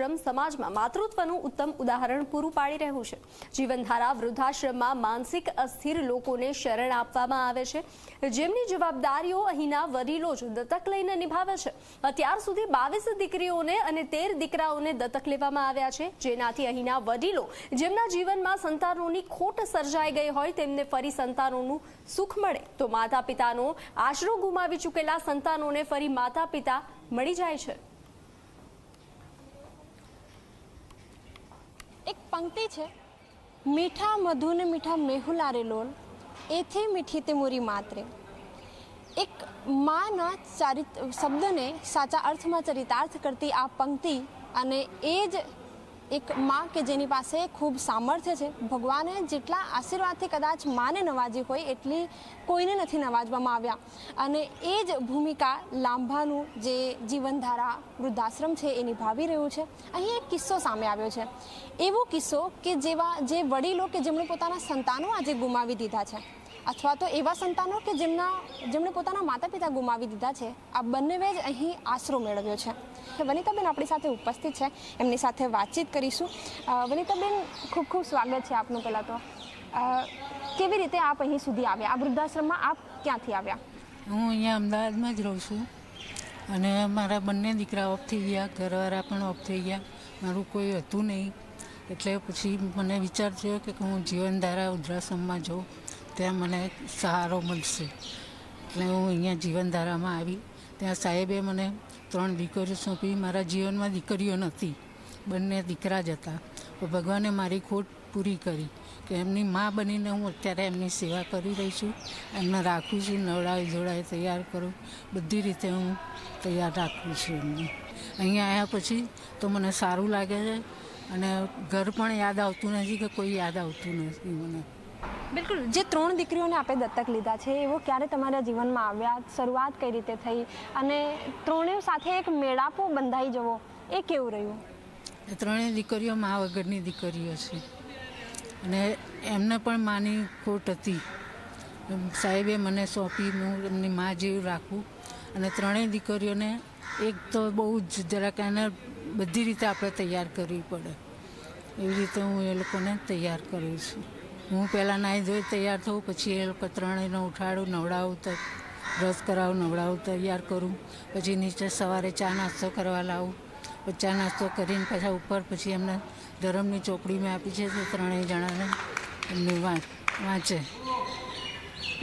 આશ્રમ સમાજમાં માતૃત્વનું ઉત્તમ ઉદાહરણ પૂરું પાડી રહ્યું છે. જીવનધારા વૃદ્ધાશ્રમમાં માનસિક અસ્થિર લોકોને શરણ આપવામાં આવે છે. જેમની જવાબદારીઓ અહીંના વડીલો જ દત્તક લઈને નિભાવે છે. અત્યાર સુધી બાવીસ દીકરીઓને અને તેર દીકરાઓને દત્તક લેવામાં આવ્યા છે. જેનાથી અહીંના વડીલો જેમના જીવનમાં સંતાનોની ખોટ સર્જાઈ ગઈ હોય તેમને ફરી સંતાનોનું સુખ મળે. તો માતા પિતાનો આશરો ગુમાવી ચૂકેલા સંતાનોને ફરી માતા પિતા મળી જાય છે. એક પંક્તિ છે. મીઠા મધુને મીઠા મેહુલારે લોલ એથી મીઠી તે મોરી માત્રે. એક માના ચારિત, શબ્દને સાચા અર્થમાં ચરિતાર્થ કરતી આ પંક્તિ અને એ જ એક માં કે જેની પાસે ખૂબ સામર્થ્ય છે. ભગવાને જેટલા આશીર્વાદથી કદાચ માને નવાજી હોય એટલી કોઈને નથી નવાજવામાં આવ્યા. અને એ જ ભૂમિકા લાંભાનું જે જીવનધારા વૃદ્ધાશ્રમ છે એ નિભાવી રહ્યું છે. અહીં એક કિસ્સો સામે આવ્યો છે. એવો કિસ્સો કે જેવા જે વડીલો કે જેમણે પોતાના સંતાનો આજે ગુમાવી દીધા છે. અથવા તો એવા સંતાનો કે જેમના જેમણે પોતાના માતા પિતા ગુમાવી દીધા છે, આ બંનેવે જ અહીં આશરો મેળવ્યો છે. વનિતાબેન આપણી સાથે ઉપસ્થિત છે, એમની સાથે વાતચીત કરીશું. વનિતાબેન, ખૂબ ખૂબ સ્વાગત છે આપનું પહેલાં તો. કેવી રીતે આપ અહીં સુધી આવ્યા? આ વૃદ્ધાશ્રમમાં આપ ક્યાંથી આવ્યા? હું અહીંયા અમદાવાદમાં જ રહું છું. અને મારા બંને દીકરા ઓફ થઈ ગયા, ઘરવાળા પણ ઓફ થઈ ગયા. મારું કોઈ હતું નહીં. એટલે પછી મને વિચાર થયો કે હું જીવનધારા વૃદ્ધાશ્રમમાં જાઉં. ત્યાં મને સહારો મળશે. એટલે હું અહીંયા જીવનધારામાં આવી. ત્યાં સાહેબે મને ત્રણ દીકરીઓ સોંપી. મારા જીવનમાં દીકરીઓ નથી. બંને દીકરા જ હતા. ભગવાને મારી ખોટ પૂરી કરી કે એમની મા બનીને હું અત્યારે એમની સેવા કરી રહી છું. એમને રાખું છું. નવડાવી જોડાવી તૈયાર કરું. બધી રીતે હું તૈયાર રાખું છું એમને. અહીંયા આવ્યા પછી તો મને સારું લાગે છે અને ઘર પણ યાદ આવતું નથી કે કોઈ યાદ આવતું નથી મને. બિલકુલ. જે ત્રણ દીકરીઓને આપણે દત્તક લીધા છે એવો ક્યારે તમારા જીવનમાં આવ્યા? શરૂઆત કઈ રીતે થઈ? અને ત્રણેય સાથે એક મેળાપો બંધાઈ જવો, એ કેવું રહ્યું? ત્રણેય દીકરીઓ મા વગરની દીકરીઓ છે. અને એમને પણ માની ખોટ હતી. સાહેબે મને સોંપી, હું એમની મા જેવું રાખું. અને ત્રણેય દીકરીઓને એક તો બહુ જ જરાક એને બધી રીતે આપણે તૈયાર કરવી પડે. એવી રીતે હું એ લોકોને તૈયાર કરું છું. હું પહેલાં નાહી ધોઈ તૈયાર થઉં, પછી એ લોકો ત્રણેયને ઉઠાડું, નવડાવું તો બ્રશ કરાવું, નવડાવું તૈયાર કરું. પછી નીચે સવારે ચા નાસ્તો કરવા લાવું. પછી ચા નાસ્તો કરીને પાછા ઉપર, પછી એમને ધરમની ચોપડી મેં આપી છે તે ત્રણેય જણાને એમને વાંચ.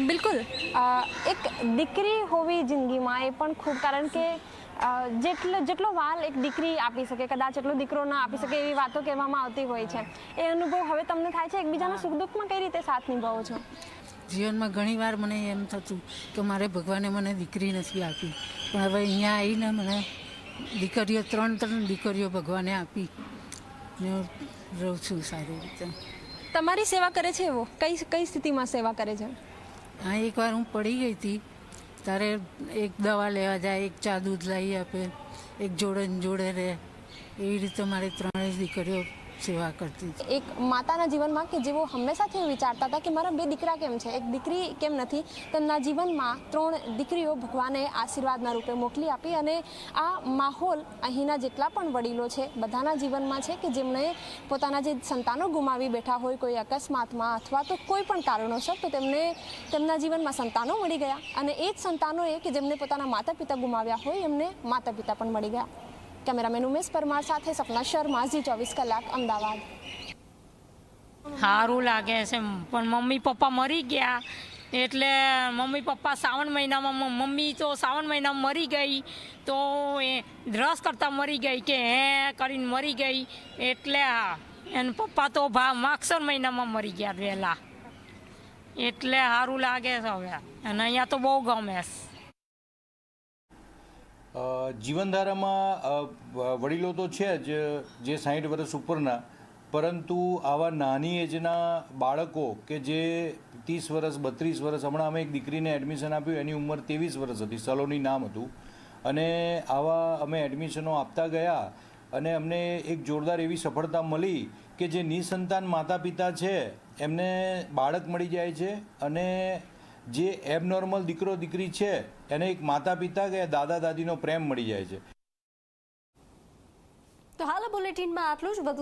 બિલકુલ. એક દીકરી હોવી જિંદગીમાં એ પણ ખૂબ, કારણ કે જેટલો જેટલો વાલ એક દીકરી આપી શકે કદાચ એટલો દીકરો ના આપી શકે એવી વાતો કહેવામાં આવતી હોય છે. એ અનુભવ હવે તમને થાય છે? એકબીજાના સુખ દુઃખમાં કઈ રીતે સાથ નિભાવો છો? જીવનમાં ઘણી વાર મને એમ થતું કે મારે ભગવાને મને દીકરી નથી આપી. પણ હવે અહીંયા આવીને મને દીકરીઓ ત્રણ ત્રણ દીકરીઓ ભગવાને આપી. ને રહું છું સારી રીતે. તમારી સેવા કરે છે એવો? કઈ કઈ સ્થિતિમાં સેવા કરે છે? હા એકવાર હું પડી ગઈ હતી. ત્યારે એક દવા લેવા જાય, એક ચા દૂધ લાવી આપે, એક જોડે જોડે રહે. એવી રીતે મારી ત્રણેય દીકરીઓ સેવા કરતી એક માતાના જીવનમાં કે જેઓ હંમેશાથી વિચારતા હતા કે મારા બે દીકરા કેમ છે? એક દીકરી કેમ નથી? તેમના જીવનમાં ત્રણ દીકરીઓ ભગવાને આશીર્વાદના રૂપે મોકલી આપી અને આ માહોલ અહીંના જેટલા પણ વડીલો છે, બધાના જીવનમાં છે કે જેમણે પોતાના જે સંતાનો ગુમાવી બેઠા હોય, કોઈ અકસ્માતમાં અથવા તો કોઈ પણ કારણોસર, તો તેમને તેમના જીવનમાં સંતાનો મળી ગયા. અને એ જ સંતાનોએ કે જેમને પોતાના માતા પિતા ગુમાવ્યા હોય, એમને માતા પિતા પણ મળી ગયા. કેમેરામેન ઉમેશ પરમાર સાથે સપના શર્મા, ઝી ચોવીસ કલાક, અમદાવાદ. સારું લાગે છે પણ મમ્મી પપ્પા મરી ગયા. એટલે મમ્મી પપ્પા શ્રાવણ મહિનામાં મમ્મી તો શ્રાવણ મહિનામાં મરી ગઈ. તો એ રસ કરતાં મરી ગઈ કે હે કરીને મરી ગઈ. એટલે એને પપ્પા તો ભા, માગસર મહિનામાં મરી ગયા વહેલા એટલે સારું લાગે છે હવે. અને અહીંયા તો બહુ ગમે છે. જીવનધારામાં વડીલો તો છે જ, જે સાહીઠ વર્ષ ઉપરના, પરંતુ આવા નાની એજના બાળકો કે જે ત્રીસ વર્ષ, બત્રીસ વર્ષ, હમણાં અમે એક દીકરીને એડમિશન આપ્યું, એની ઉંમર ત્રેવીસ વર્ષ હતી, સલોની નામ હતું. અને આવા અમે એડમિશનો આપતા ગયા અને અમને એક જોરદાર એવી સફળતા મળી કે જે નિસંતાન માતા પિતા છે, એમને બાળક મળી જાય છે અને જે એબનોર્મલ દીકરો, દીકરી છે, એને એક માતા પિતા કે દાદા દાદીનો પ્રેમ મળી જાય છે. તો હાલ બુલેટિનમાં આટલું જ. વધુ